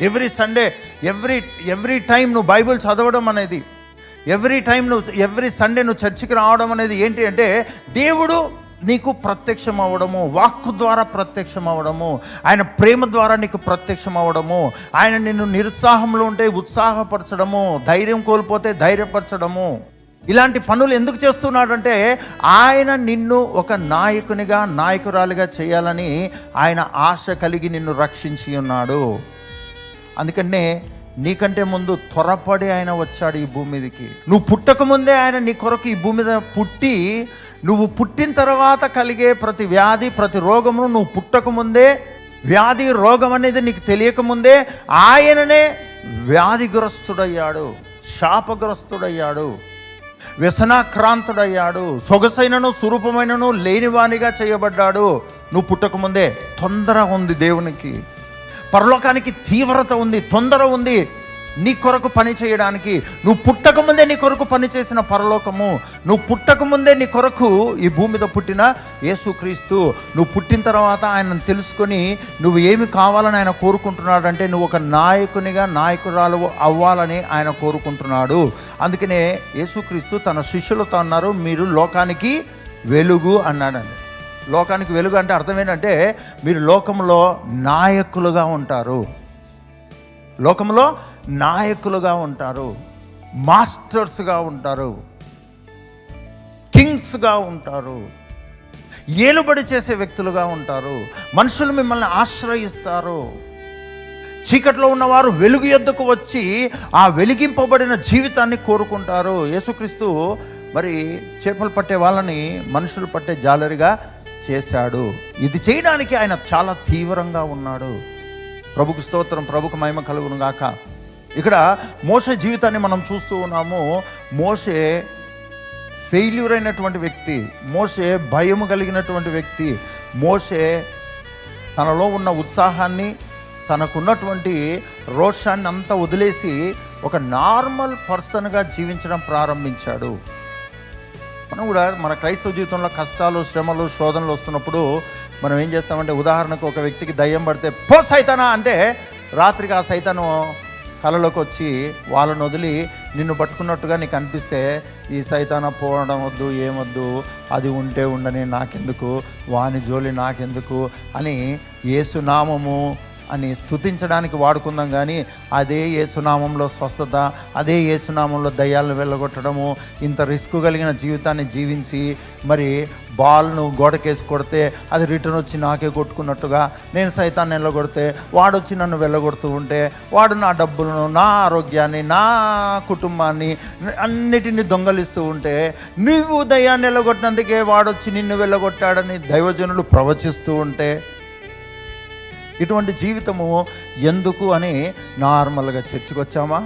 Every Sunday every every time నువ్వు Bible చదవడం అనేది ఎవ్రీ టైం నువ్వు ఎవ్రీ సండే నువ్వు చర్చికి రావడం అనేది ఏంటి అంటే దేవుడు నీకు ప్రత్యక్షం అవ్వడము వాక్కు ద్వారా ప్రత్యక్షం అవ్వడము ఆయన ప్రేమ ద్వారా నీకు ప్రత్యక్షం అవ్వడము ఆయన నిన్ను నిరుత్సాహంలో ఉంటే ఉత్సాహపరచడము ధైర్యం కోల్పోతే ధైర్యపరచడము. ఇలాంటి పనులు ఎందుకు చేస్తున్నాడంటే ఆయన నిన్ను ఒక నాయకునిగా నాయకురాలిగా చేయాలని ఆయన ఆశ కలిగి నిన్ను రక్షించి ఉన్నాడు. అందుకనే నీకంటే ముందు త్వరపడి ఆయన వచ్చాడు ఈ భూమి మీదకి. నువ్వు పుట్టక ముందే ఆయన నీ కొరకు ఈ భూమి మీద పుట్టి నువ్వు పుట్టిన తర్వాత కలిగే ప్రతి వ్యాధి ప్రతి రోగమును నువ్వు పుట్టక ముందే వ్యాధి రోగం అనేది నీకు తెలియకముందే ఆయననే వ్యాధిగ్రస్తుడయ్యాడు శాపగ్రస్తుడయ్యాడు వ్యసనాక్రాంతుడయ్యాడు సొగసైనను సురూపమైనను లేనివానిగా చేయబడ్డాడు. నువ్వు పుట్టకముందే తొందర ఉంది దేవునికి. పరలోకానికి తీవ్రత ఉంది తొందర ఉంది. నీ కొరకు పని చేయడానికి నువ్వు పుట్టకముందే నీ కొరకు పని చేసిన పరలోకము నువ్వు పుట్టకముందే నీ కొరకు ఈ భూమి మీద పుట్టిన యేసుక్రీస్తు నువ్వు పుట్టిన తర్వాత ఆయనను తెలుసుకొని నువ్వు ఏమి కావాలని ఆయన కోరుకుంటున్నాడంటే నువ్వు ఒక నాయకునిగా నాయకురాలు అవ్వాలని ఆయన కోరుకుంటున్నాడు. అందుకనే యేసుక్రీస్తు తన శిష్యులతో అన్నారు మీరు లోకానికి వెలుగు అన్నాడండి. లోకానికి వెలుగు అంటే అర్థం ఏంటంటే మీరు లోకంలో నాయకులుగా ఉంటారు. లోకంలో నాయకులుగా ఉంటారు. మాస్టర్స్గా ఉంటారు. కింగ్స్గా ఉంటారు. ఏలుబడి చేసే వ్యక్తులుగా ఉంటారు. మనుషులు మిమ్మల్ని ఆశ్రయిస్తారు. చీకట్లో ఉన్నవారు వెలుగు యొద్దకు వచ్చి ఆ వెలిగింపబడిన జీవితాన్ని కోరుకుంటారు. యేసుక్రీస్తు మరి చేపలు పట్టే వాళ్ళని మనుషులు పట్టే జాలరిగా చేశాడు. ఇది చేయడానికి ఆయన చాలా తీవ్రంగా ఉన్నాడు. ప్రభుకు స్తోత్రం ప్రభుకు మహిమ కలుగును గాక. ఇక్కడ మోసే జీవితాన్ని మనం చూస్తూ ఉన్నాము. మోసే ఫెయిల్యూర్ అయినటువంటి వ్యక్తి. మోసే భయం కలిగినటువంటి వ్యక్తి. మోసే తనలో ఉన్న ఉత్సాహాన్ని తనకున్నటువంటి రోషాన్ని అంతా వదిలేసి ఒక నార్మల్ పర్సన్గా జీవించడం ప్రారంభించాడు. మనం కూడా మన క్రైస్తవ జీవితంలో కష్టాలు శ్రమలు శోధనలు వస్తున్నప్పుడు మనం ఏం చేస్తామంటే ఉదాహరణకు ఒక వ్యక్తికి దయ్యం పడితే పో సైతానా! అంటే రాత్రికి ఆ సైతాను కలలోకి వచ్చి వాళ్ళను వదిలి నిన్ను పట్టుకున్నట్టుగా నీకు అనిపిస్తే ఈ సైతాన పోవడం వద్దు ఏమొద్దు అది ఉంటే ఉండని నాకెందుకు వాని జోలి నాకెందుకు అని ఏసునామము అని స్తుతించడానికి వాడుకుందాం కానీ అదే ఏసునామంలో స్వస్థత అదే ఏసునామంలో దయ్యాలను వెళ్ళగొట్టడము ఇంత రిస్క్ కలిగిన జీవితాన్ని జీవించి మరి బాల్ను గోడకేసి కొడితే అది రిటర్న్ వచ్చి నాకే కొట్టుకున్నట్టుగా నేను సైతాన్ని వెళ్ళగొడితే వాడు వచ్చి నన్ను వెళ్ళగొడుతూ ఉంటే వాడు నా డబ్బులను నా ఆరోగ్యాన్ని నా కుటుంబాన్ని అన్నిటిని దొంగలిస్తూ ఉంటే నువ్వు దయ్యాన్ని వెళ్ళగొట్టినందుకే వాడొచ్చి నిన్ను వెళ్ళగొట్టాడని దైవజనులు ప్రవచిస్తూ ఉంటే ఇటువంటి జీవితము ఎందుకు అని నార్మల్గా చర్చికి వచ్చామా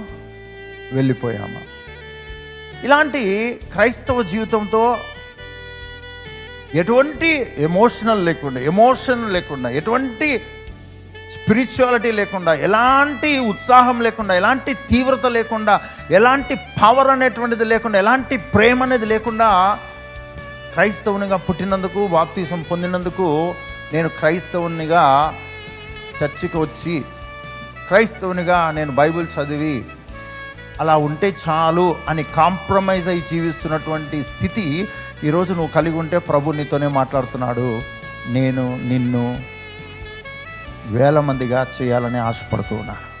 వెళ్ళిపోయామా? ఇలాంటి క్రైస్తవ జీవితంతో ఎటువంటి ఎమోషనల్ లేకుండా ఎమోషన్ లేకుండా ఎటువంటి స్పిరిచువాలిటీ లేకుండా ఎలాంటి ఉత్సాహం లేకుండా ఎలాంటి తీవ్రత లేకుండా ఎలాంటి పవర్ అనేటువంటిది లేకుండా ఎలాంటి ప్రేమ అనేది లేకుండా క్రైస్తవునిగా పుట్టినందుకు బాప్తీసం పొందినందుకు నేను క్రైస్తవునిగా చర్చికి వచ్చి క్రైస్తవునిగా నేను బైబిల్ చదివి అలా ఉంటే చాలు అని కాంప్రమైజ్ అయి జీవిస్తున్నటువంటి స్థితి ఈరోజు నువ్వు కలిగి ఉంటే ప్రభు నీతోనే మాట్లాడుతున్నాడు. నేను నిన్ను వేల మందిగా చేయాలని ఆశపడుతూ ఉన్నాను.